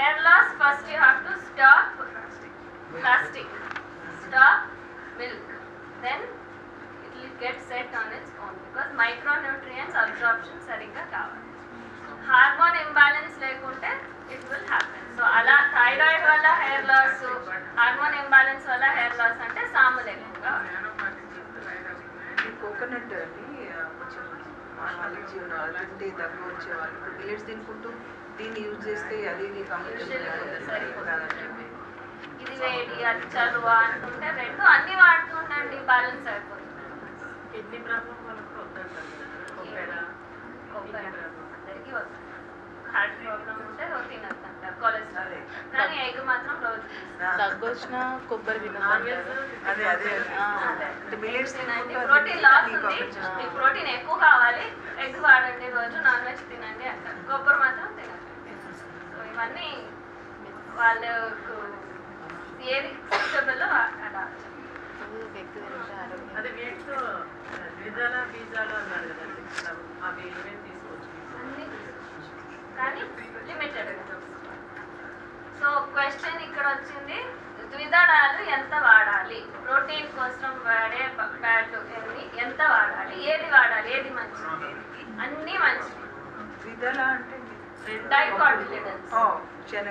hair loss first you have to stop plastic. Stop milk. Then it will get set on its own because micronutrients absorption సరిగ్గా కావాలి. Hormone imbalance లేకుంటే it will happen so అలా thyroid వల్ల hair loss hormone imbalance వల్ల hair loss అంటే సాములు ఎక్కువగా coconut అండి ఆ, కొంచెం అలర్జీ ఉన్న తింటే దగ్గు వచ్చే వాళ్ళు ఇప్పుడు మిల్లెట్స్ తినుకుంటూ దీన్ని యూజ్ చేస్తే అది. ఇది వేడి అది చలువ అంటుంటే రెండు అన్ని వాడుతుండండి బ్యాలెన్స్ అయిపోతుంది. కిడ్నీ ప్రాబ్లం వాళ్ళకి వద్దంటారు కొబ్బరి కొబ్బరి అందరికీ వస్తుంది హార్ట్ ప్రాబ్లం ఉంటే రోజు తినద్దంటారు కొలెస్ట్రాల్. కానీ ఎగ్ మాత్రం రోజు దగ్గు వచ్చినా కొబ్బరి తినండి. ప్రోటీన్ లాస్ మీకు ఉంది. కొంచెం మీకు ప్రోటీన్ ఎక్కువ కావాలి ఎగ్ వాడండి రోజు నాన్ వెజ్ తినండి అంటారు కొబ్బరి మాత్రం తినండి సో ఇవన్నీ వాళ్ళకు ఏది సూటబుల్ అలా అది వీటితో ద్విజాల బీజాలు అన్నారు కదండి అవి ఏమేమి తీసుకోవచ్చు అన్ని కానీ లిమిటెడ్ సో క్వశ్చన్ ఇక్కడ వచ్చింది ద్విదళాలు ఎంత వాడాలి? ప్రోటీన్ కోసం వాడే బ్యాట్ ఎంత వాడాలి? ఏది వాడాలి? ఏది మంచిది? అన్నీ మంచిది ద్విదళ అంటే డైకాటిలిడన్స్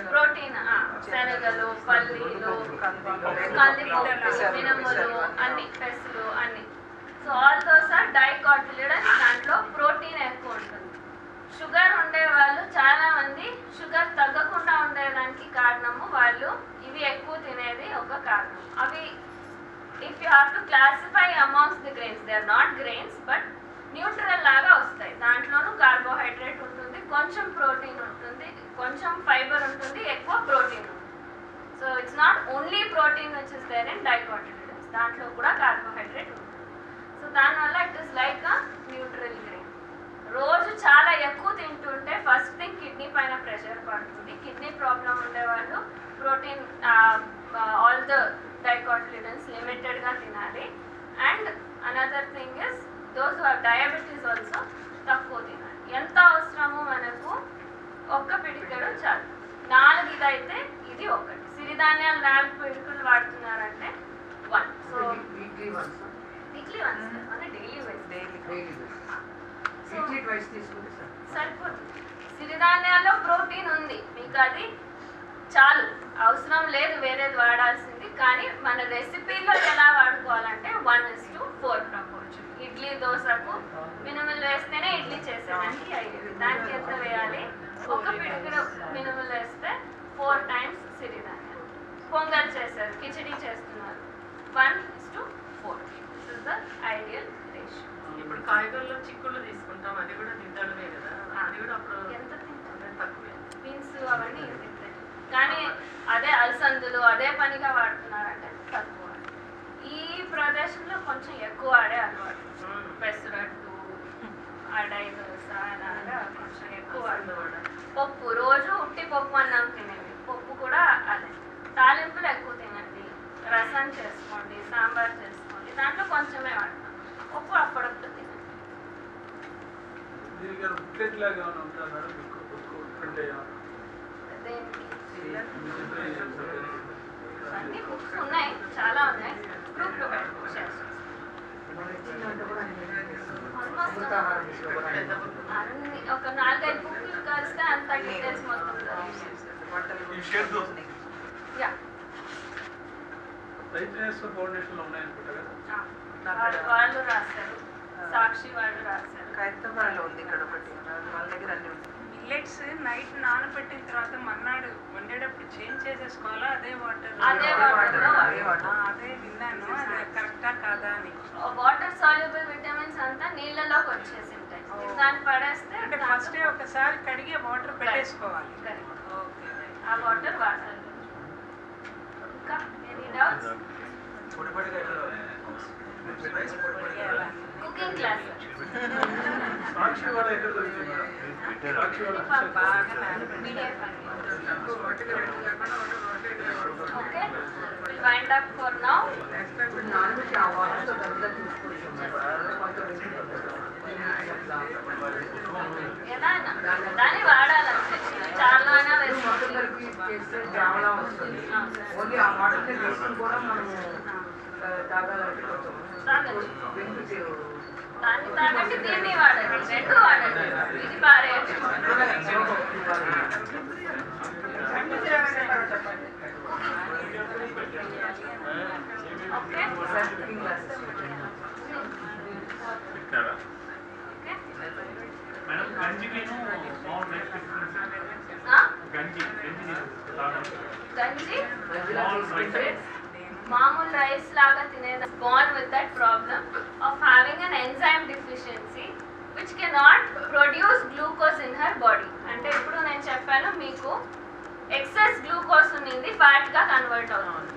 ప్రోటీన్ శనగలు పల్లీలు కందిపప్పు మినుములు అన్ని పెసులు అన్ని. So all those are dicotyledons దాంట్లో ప్రోటీన్ ఎక్కువ ఉంటుంది. షుగర్ ఉండే వాళ్ళు చాలా మంది షుగర్ తగ్గకుండా ఉండేదానికి కారణము వాళ్ళు ఇవి ఎక్కువ తినేది ఒక కారణం. అవి if you have to classify amongst the grains they are not grains but nutri లాగా వస్తాయి దాంట్లోనూ కార్బోహైడ్రేట్ ఉంటుంది కొంచెం ప్రోటీన్ ఉంటుంది కొంచెం ఫైబర్ ఉంటుంది ఎక్కువ ప్రోటీన్ ఉంటుంది so it's not only protein which is there dicotyledons దాంట్లో కూడా కార్బోహైడ్రేట్ ఉంటుంది. సో దానివల్ల it is like a neutral grain రోజు చాలా ఎక్కువ తింటుంటే ఫస్ట్ థింగ్ కిడ్నీ పైన ప్రెషర్ పడుతుంది. కిడ్నీ ప్రాబ్లం ఉండేవాళ్ళు ప్రోటీన్ ఆల్ ద డైకాటిలిడన్స్ లిమిటెడ్గా తినాలి. And another thing is those diabetes also తక్కువ తినాలి. ఎంత అవసరమో మనకు ఒక్క పిడికెడు చాలు. నాలుగు ఇదైతే ఇది ఒకటి. సిరిధాన్యాలు నాలుగు పిడికలు వాడుతున్నారంటే one so weekly once weekly once మన daily wise daily daily weekly twice తీసుకుంటే సార్ సరిపోతుంది. సిరిధాన్యాల్లో ప్రోటీన్ ఉంది. మీకు అది చాలు. అవసరం లేదు వేరేది వాడాల్సింది. కానీ మన రెసిపీలో ఎలా వాడుకోవాలంటే one is to four proportion idli దోశకు మినుములు వేస్తేనే ఇడ్లీ చేసేదానికి అయ్యేది దానికి ఎంత వేయాలి? ఒక పిడికిడు మినుములు వేస్తే ఫోర్ టైమ్స్ సిరిధాన్యాలు పొంగల్ చేశారు కిచడీ చేస్తున్నారు. One is to four this is the ideal ratio ఇప్పుడు కాయగూరలో చిక్కుళ్ళు తీసుకుంటాం అది కూడా ద్విజాలమే కదా. అది కూడా అప్పుడు ఎంత తింటారు? తక్కువే. బీన్స్ అవన్నీ తింటాయి కానీ అదే అలసందులు అదే పనిగా వాడుతున్నారంటే తక్కువ. ఈ ప్రదేశంలో కొంచెం ఎక్కువ వాడే అలవాటు. ఉమ్. పెసరట్టు అడై దోశ అలాగా కొంచెం ఎక్కువ అసలు వాడు కూడా. పప్పు రోజు ఉట్టి పప్పు అన్నం తినేది పప్పు కూడా అదే తాలింపులు ఎక్కువ తినండి రసం చేసుకోండి సాంబార్ చేసుకోండి దాంట్లో కొంచెమే వాడతాం పప్పు అప్పుడప్పుడు తినండి దీనికి బుక్లెట్ లాగా ఏమైనా ఉంటుందా మేడం? మీకు అన్ని బుక్స్ ఉన్నాయి చాలా ఉన్నాయి. ఒక నాలుగైదు బుక్లు కలిస్తే అంత డీటెయిల్స్ మొత్తం ఫౌండేషన్లో ఉన్నాయనుకుంటా కదా? వాళ్ళు రాశారు సాక్షి వాళ్ళు రాశారు. ఖైరతాబాద్లో ఉంది ఇక్కడ ఒకటి? వాళ్ళ దగ్గర అన్ని ఉంటాయి. మిల్లెట్స్ నైట్ నానబెట్టిన తర్వాత మర్నాడు వండేటప్పుడు చేంజ్ చేసేసుకోవాలా? అదే వాటర్ అదే వాటర్ అదే విన్నాను. అది కరెక్టా కాదా అని. వాటర్ సాల్యుబుల్ విటమిన్స్ అంతా నీళ్ళలోకి వచ్చేసి ఉంటాయి. దాన్ని పడేస్తే అంటే ఫస్ట్ ఒకసారి కడిగి వాటర్ పెట్టేసుకోవాలి. ఓకే ఆ వాటర్ వాడాలి. ఇంకా any doubts cooking class Sakshi బాగా నానబెట్టి okay wind up for now ఏదైనా. దాన్ని వాడాలంటే చాలా వస్తుంది ఓన్లీ ఆ తీసుకుని కూడా మనము తాగాలంటే దాన్ని తాగండి దీన్ని వాడండి రెండు వాడండి ఇది పారేయండి ఓకే. మేడం గంజికి స్మాల్ నెక్స్ట్? గంజి? గంజి గంజి. రైస్ లాగా తినేది born with that problem of having an enzyme deficiency which cannot produce glucose in her body. అంటే ఇప్పుడు నేను చెప్పాను మీకు ఎక్సెస్ గ్లూకోజ్ ఉన్నింది ఫ్యాట్గా కన్వర్ట్ అవుతుంది.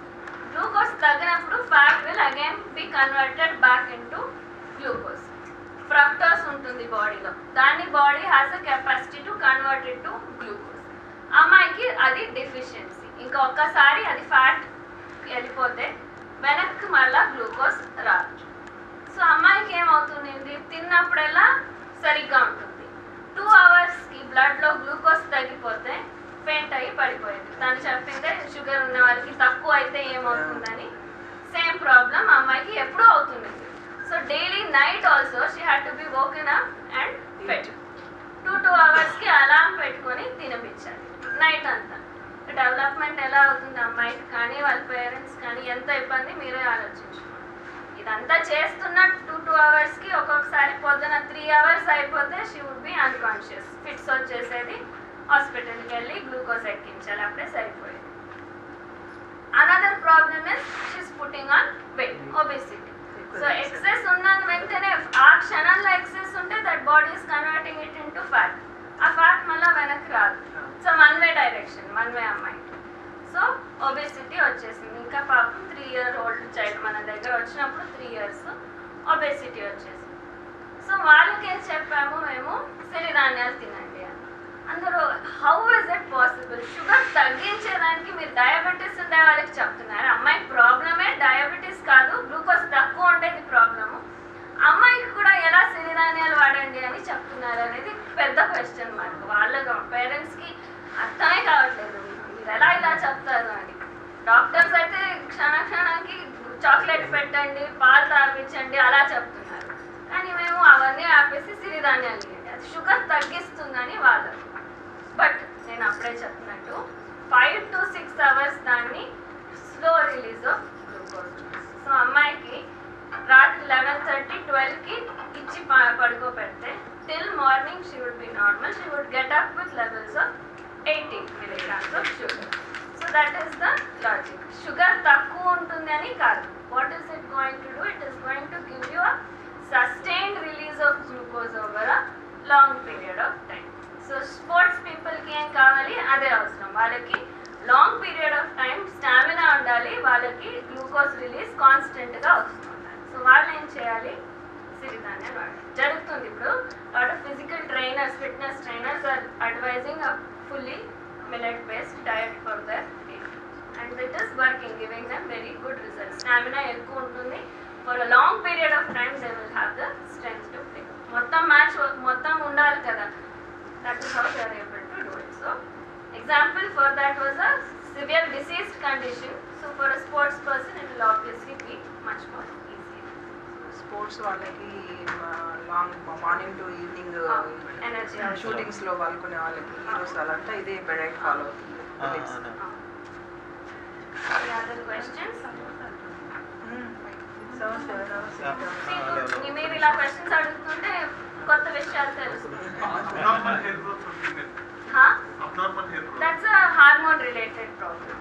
గ్లూకోజ్ తగ్గినప్పుడు fat will again be converted back into glucose fructose ఉంటుంది బాడీలో దాని body has a capacity to convert it to glucose అమ్మాయికి అది డెఫిషియన్సీ ఇంకా ఒక్కసారి అది ఫ్యాట్ వెళ్ళిపోతే వెనక్కి మళ్ళా గ్లూకోజ్ రాదు. సో అమ్మాయికి ఏమవుతుంది తిన్నప్పుడల్లా సరిగ్గా ఉంటుంది. టూ అవర్స్కి బ్లడ్లో గ్లూకోజ్ తగ్గిపోతే ఫెయింట్ అయ్యి పడిపోయింది. తను చెప్పిందే షుగర్ ఉన్న వారికి తక్కువ అయితే ఏమవుతుందని. సేమ్ ప్రాబ్లం అమ్మాయికి ఎప్పుడూ అవుతుంది so daily night also she had to be woken up and fed two two అవర్స్కి అలారం పెట్టుకొని తినిపించాలి. నైట్ అంతా. డెవలప్మెంట్ ఎలా అవుతుంది? అమ్మాయికి కానీ వాళ్ళ పేరెంట్స్ కానీ ఎంత ఇబ్బంది మీరే ఆలోచించుకోండి. ఇదంతా చేస్తున్న టూ టూ అవర్స్కి ఒక్కొక్కసారి పొద్దున త్రీ అవర్స్ అయిపోతే she would be unconscious fits వచ్చేసేది హాస్పిటల్కి వెళ్ళి గ్లూకోజ్ ఎక్కించాలి అప్పుడే సరిపోయేది. Another problem is she's putting on weight obesity so excess ఉన్న వెంటనే ఆ క్షణంలో ఎక్సెస్ ఉంటే that body is converting it in to fat ఆ ఫ్యాట్ మళ్ళీ వెనక్కి రాదు. So one way direction one way అమ్మాయి. సో ఒబేసిటీ వచ్చేసింది. ఇంకా పాపం త్రీ ఇయర్ ఓల్డ్ చైల్డ్ మన దగ్గర వచ్చినప్పుడు త్రీ ఇయర్స్ ఒబేసిటీ వచ్చేసింది. సో వాళ్ళకి ఏం చెప్పాము మేము? సిరిధాన్యాలు తినండి అని. అందరూ how is it possible sugar తగ్గించేదానికి మీరు డయాబెటీస్ ఉండే వాళ్ళకి చెప్తున్నారు. అమ్మాయి ప్రాబ్లమే డయాబెటీస్ కాదు గ్లూకోజ్ తక్కువ ఉండేది ప్రాబ్లము. అమ్మాయికి కూడా ఎలా సిరిధాన్యాలు వాడండి అని చెప్తున్నారు అనేది పెద్ద క్వశ్చన్ మార్క్ వాళ్ళ పేరెంట్స్కి అర్థమే కావట్లేదు. మీరు ఎలా ఇలా చెప్తారు అని. డాక్టర్స్ అయితే క్షణ క్షణానికి చాక్లెట్ పెట్టండి పాలు తాగించండి అలా చెప్తున్నారు. కానీ మేము అవన్నీ ఆపేసి సిరిధాన్యాలు ఇవ్వండి అది షుగర్ తగ్గిస్తుందని వాళ్ళు బట్ నేను అప్పుడే చెప్తున్నట్టు ఫైవ్ టు సిక్స్ అవర్స్ దాన్ని slow release of glucose. So అమ్మాయికి రాత్రి లెవెన్ థర్టీ ట్వెల్వ్కి ఇచ్చి ప- పడుకోబెడితే till morning she would be normal. She would get up with levels of eighty milligrams of sugar so that is the logic sugar తక్కువ ఉంటుంది అని కాదు what is it going to do it is going to give you a sustained release of glucose over a long period of time so sports పీపుల్కి ఏం కావాలి? అదే అవసరం. వాళ్ళకి long period of time stamina ఉండాలి. వాళ్ళకి గ్లూకోజ్ రిలీజ్ కాన్స్టెంట్గా వస్తుంది. సో వాళ్ళు ఏం చేయాలి? సిరిధాన్యాలు వాడాలి. జరుగుతుంది ఇప్పుడు. Lot of physical trainers fitness trainers are advising fully millet based diet for their baby and it is working giving them very good results. Stamina ekku untundi for a long period of time they will have the strength to sports వాళ్ళకి long morning to evening energy షూటింగ్స్లో పాల్గొనే వాళ్ళకి heroes వాళ్ళంతా ఇదే diet follow అవుతుంది. మీరు ఇలా questions అడుగుతుంటే కొత్త విషయాలు తెలుస్తుంది hormone related problem